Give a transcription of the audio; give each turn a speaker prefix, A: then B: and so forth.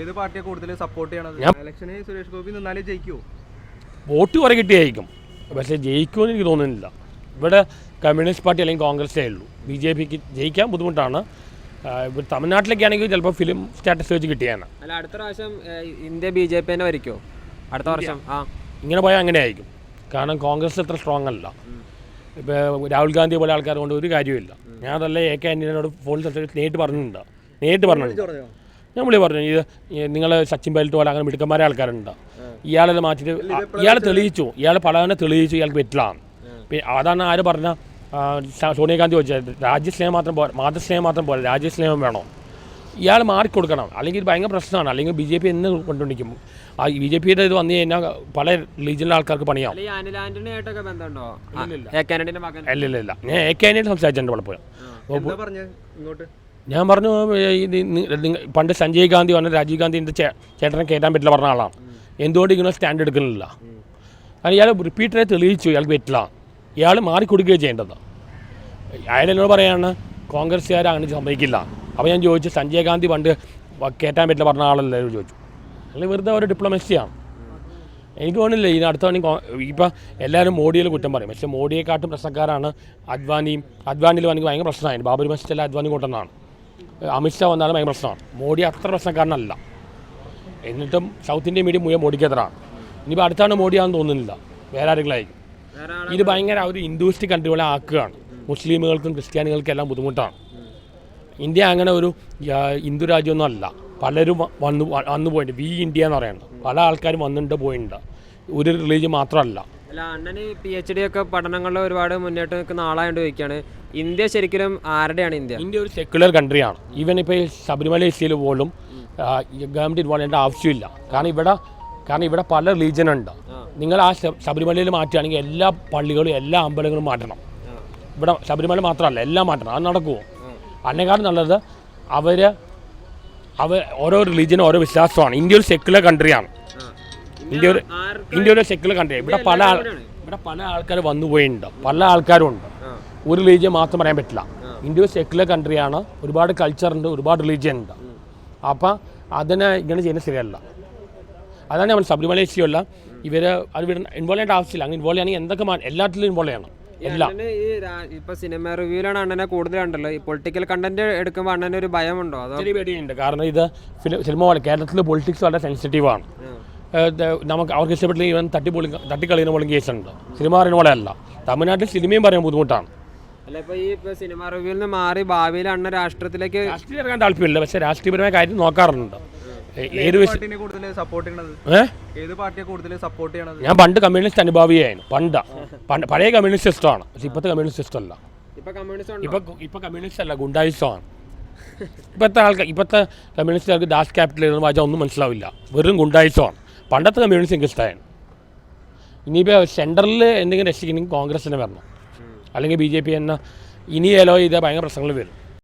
A: ഏത് പാർട്ടിയെ കൂടുതൽ സപ്പോർട്ട് ചെയ്യണത്? ഇലക്ഷന് സുരേഷ് ഗോപി നിന്നാലേ ജയിക്കുമോ
B: വോട്ട് കുറെ കിട്ടിയായിരിക്കും. പക്ഷേ ജയിക്കുമെന്ന് എനിക്ക് തോന്നുന്നില്ല. ഇവിടെ കമ്മ്യൂണിസ്റ്റ് പാർട്ടി അല്ലെങ്കിൽ കോൺഗ്രസ്സേ ഉള്ളൂ. ബി ജെ പിക്ക് ജയിക്കാൻ ബുദ്ധിമുട്ടാണ്. ഇവിടെ തമിഴ്നാട്ടിലൊക്കെ ആണെങ്കിൽ ചിലപ്പോൾ ഫിലിം സ്റ്റാറ്റസ് വെച്ച് കിട്ടിയാണ്
C: അല്ല അടുത്ത പ്രാവശ്യം ഇന്ത്യ ബി ജെ പി തന്നെ വരയ്ക്കോ അടുത്ത വർഷം ആ.
B: ഇങ്ങനെ പോയാൽ അങ്ങനെ ആയിരിക്കും കാരണം കോൺഗ്രസ് അത്ര സ്ട്രോങ് അല്ല. ഇപ്പോൾ രാഹുൽ ഗാന്ധി പോലെ ആൾക്കാർ കൊണ്ട് ഒരു കാര്യമില്ല ഞാൻ അതല്ല എ കെ ആന്റണിയോട് ഫോൺ സംസാരിച്ച് നേരിട്ട് പറഞ്ഞിട്ടുണ്ട്. നേരിട്ട് പറഞ്ഞിട്ടുണ്ട്.
A: പറഞ്ഞോ
B: ഞാൻ വിളി പറഞ്ഞു ഇത് നിങ്ങൾ സച്ചിൻ പൈലറ്റ് പോലെ അങ്ങനെ മിടുക്കന്മാരെ ആൾക്കാരുണ്ട്? ഇയാളെ മാറ്റിയിട്ട് ഇയാളെ തെളിയിച്ചു. ഇയാളെ പലാനെ തെളിയിച്ചു ഇയാൾക്ക് പറ്റില്ലാണ് പിന്നെ അതാണ് ആര് പറഞ്ഞ സോണിയാഗാന്ധി ചോദിച്ചത്. രാജ്യസ്നേഹം മാത്രം പോരാ മാതൃസ്നേഹം മാത്രം പോരാ രാജ്യസ്നേഹം വേണോ? ഇയാൾ മാറിക്കൊടുക്കണം. അല്ലെങ്കിൽ ഇത് ഭയങ്കര പ്രശ്നമാണ്. അല്ലെങ്കിൽ ബി ജെ പി എന്ന് കൊണ്ടുപോയിരിക്കും ആ ബി ജെ പിയുടെ ഇത് വന്നു കഴിഞ്ഞാൽ പല റീജിയനിലെ ആൾക്കാർക്ക് പണിയാവും. ഇല്ല ഇല്ല ഇല്ല ഞാൻ എ കെ ആയിട്ട് സംസാരിച്ചിട്ടുണ്ട് പലപ്പോഴും.
A: പറഞ്ഞ? ഇങ്ങോട്ട്.
B: ഞാൻ പറഞ്ഞു പണ്ട് സഞ്ജയ് ഗാന്ധി പറഞ്ഞ രാജീവ് ഗാന്ധിന്റെ ചേട്ടനെ കയറ്റാൻ പറ്റില്ല പറഞ്ഞ ആളാണ് എന്തുകൊണ്ട് ഇങ്ങനെ സ്റ്റാൻഡ് എടുക്കുന്നില്ല? കാരണം ഇയാൾ റിപ്പീറ്ററായി തെളിയിച്ചു ഇയാൾക്ക് പറ്റില്ല. ഇയാൾ മാറിക്കൊടുക്കുകയാണ് ചെയ്യേണ്ടത്. അയാൾ എന്നോട് പറയാണ് കോൺഗ്രസ്സുകാർ അങ്ങനെ സമ്മതിക്കില്ല. അപ്പോൾ ഞാൻ ചോദിച്ചു സഞ്ജയ് ഗാന്ധി പണ്ട് കയറ്റാൻ പറ്റില്ല പറഞ്ഞ ആളല്ലേ? ചോദിച്ചു. അല്ലെങ്കിൽ വെറുതെ ഒരു ഡിപ്ലോമസിയാണ് എനിക്ക് തോന്നുന്നില്ല ഇതിന് അടുത്ത തവണ ഇപ്പം എല്ലാവരും മോഡിയിൽ കുറ്റം പറയും. പക്ഷേ മോഡിയെക്കാട്ടും പ്രശ്നക്കാരാണ് അദ്വാനിയും. അദ്വാനിയിൽ വേണമെങ്കിൽ ഭയങ്കര പ്രശ്നമായിരുന്നു. ബാബരി മസ്ജിദ് അദ്വാനി കൂട്ടുന്നതാണ് അമിത്ഷാ വന്നാലും ഭയങ്കര പ്രശ്നമാണ്. മോഡി അത്ര പ്രശ്നക്കാരനല്ല. എന്നിട്ടും സൗത്ത് ഇന്ത്യൻ മീഡിയ മുഴുവൻ മോഡിക്കെതിരാണ്. ഇനിയിപ്പോൾ അടുത്താണ് മോഡിയാണെന്ന് തോന്നുന്നില്ല. വേറെ ആരെങ്കിലും ഇത് ഭയങ്കര ഒരു ഇൻഡൂസ്റ്റിക് കൺട്രികളെ ആക്കുകയാണ്. മുസ്ലിമുകൾക്കും ക്രിസ്ത്യാനികൾക്കും എല്ലാം ബുദ്ധിമുട്ടാണ്. ഇന്ത്യ അങ്ങനെ ഒരു ഹിന്ദു രാജ്യമൊന്നും അല്ല. പലരും വന്നു വന്നു പോയിട്ടുണ്ട്. വി ഇന്ത്യ എന്ന് പറയുന്നത്. പല ആൾക്കാരും വന്നിട്ടുണ്ട് പോയിട്ടുണ്ട്. ഒരു റിലീജിയൻ മാത്രമല്ല.
C: അല്ല അണ്ണന് പി എച്ച് ഡി ഒക്കെ പഠനങ്ങളിൽ ഒരുപാട് മുന്നോട്ട് നിൽക്കുന്ന ആളായതുകൊണ്ട് ചോദിക്കുകയാണ് ഇന്ത്യ ശരിക്കും ആരുടെയാണ് ഇന്ത്യ?
B: ഇന്ത്യ ഒരു സെക്യുലർ കൺട്രിയാണ് ഈവൻ ഇപ്പോൾ ഈ ശബരിമല ഇഷ്യയിൽ പോലും ഗവൺമെന്റ് ഇൻവോൾവ് ആവശ്യമില്ല. കാരണം ഇവിടെ കാരണം ഇവിടെ പല റിലീജിയൻ ഉണ്ട്. നിങ്ങൾ ആ ശബരിമലയിൽ മാറ്റുകയാണെങ്കിൽ എല്ലാ പള്ളികളും എല്ലാ അമ്പലങ്ങളും മാറ്റണം. ഇവിടെ ശബരിമല മാത്രമല്ല എല്ലാം മാറ്റണം. അത് നടക്കുമോ അതിനേക്കാളും നല്ലത് അവർ അവർ ഓരോ റിലീജിയനും ഓരോ വിശ്വാസമാണ്. ഇന്ത്യ ഒരു സെക്യുലർ കൺട്രിയാണ് ഇന്ത്യ ഒരു കണ്ടേ. ഇവിടെ പല ആൾ ഇവിടെ പല ആൾക്കാർ വന്നു പോയിട്ടുണ്ട് പല ആൾക്കാരും ഉണ്ട് ഒരു റിലീജിയൻ മാത്രം പറയാൻ പറ്റില്ല. ഇന്ത്യ ഒരു സെക്യുലർ കൺട്രിയാണ് ഒരുപാട് കൾച്ചർ ഉണ്ട് ഒരുപാട് റിലീജിയൻ ഉണ്ട്. അപ്പം അതിനെ ഇങ്ങനെ ചെയ്യുന്നത് ശരിയല്ല. അതാണ് നമ്മൾ ശബരിമല ഇഷ്യൂ അല്ല. ഇവർ അത് ഇൻവോൾവ് ചെയ്യേണ്ട ആവശ്യമില്ല. അങ്ങനെ ഇൻവോൾവ് ചെയ്യണമെങ്കിൽ എന്തൊക്കെ എല്ലാത്തിലും ഇൻവോൾവ് ചെയ്യണം. എല്ലാം.
C: ഇപ്പൊ സിനിമ റിവ്യൂലാണ് അണ്ണനെ കൂടുതൽ ഉണ്ടല്ലോ ഈ പൊളിറ്റിക്കൽ കണ്ടന്റ് എടുക്കുമ്പോൾ അണ്ണന് ഒരു ഭയമുണ്ടോ? അതോ
B: പേടിയുണ്ട്. കാരണം ഇത് ഫിലിം സിനിമ കേരളത്തിലെ കേരളത്തിൽ പൊളിറ്റിക്സ് വളരെ സെൻസിറ്റീവാണ് നമുക്ക് അവർക്ക് ഇഷ്ടപ്പെട്ടില്ലെങ്കിൽ ഇവൻ തട്ടിപ്പൊളി തട്ടിക്കളിയുന്ന പോലും കേസുണ്ട്. സിനിമ പറയുന്ന പോലെ അല്ല. തമിഴ്നാട്ടിൽ സിനിമയും പറയാൻ ബുദ്ധിമുട്ടാണ്.
C: അല്ല ഇപ്പൊ ഈ ഇപ്പൊ സിനിമ റിവ്യൂവിൽ നിന്ന് മാറി ഭാവിയിൽ അണ്ണ രാഷ്ട്രീയത്തിലേക്ക്
B: രാഷ്ട്രീയം ഇറങ്ങാൻ താല്പര്യമില്ല പക്ഷേ രാഷ്ട്രീയപരമായ കാര്യം നോക്കാറുണ്ട്. ഏത് വിഷയം
A: പാർട്ടിനെ കൂടുതൽ സപ്പോർട്ട് ഏത് പാർട്ടിയെ കൂടുതൽ സപ്പോർട്ട് ചെയ്യണത്?
B: ഞാൻ പണ്ട് കമ്മ്യൂണിസ്റ്റ് അനുഭാവിയായിരുന്നു പണ്ട്. പണ്ട് പഴയ കമ്മ്യൂണിസ്റ്റ് സിസ്റ്റമാണ് പക്ഷേ ഇപ്പോഴത്തെ കമ്മ്യൂണിസ്റ്റ് സിസ്റ്റം അല്ല
C: ഇപ്പൊ
B: ഇപ്പൊ ഇപ്പൊ കമ്മ്യൂണിസ്റ്റ് അല്ല ഗുണ്ടായുസമാണ് ഇപ്പോഴത്തെ ആൾക്കാർ ഇപ്പോഴത്തെ കമ്മ്യൂണിസ്റ്റുകാർക്ക് ദാസ് ക്യാപിറ്റൽ എന്ന് വായിച്ചാൽ ഒന്നും മനസ്സിലാവില്ല. വെറും ഗുണ്ടായുസമാണ് പണ്ടത്തെ കമ്മ്യൂണിസ്റ്റ് ഇഷ്ടമായിരുന്നു ഇനിയിപ്പോൾ സെൻട്രലിൽ എന്തെങ്കിലും രക്ഷിക്കണമെങ്കിൽ കോൺഗ്രസിനെ വരണം. അല്ലെങ്കിൽ ബി ജെ പി എന്ന ഇനി എലോ ചെയ്താൽ ഭയങ്കര പ്രശ്നങ്ങൾ വരും.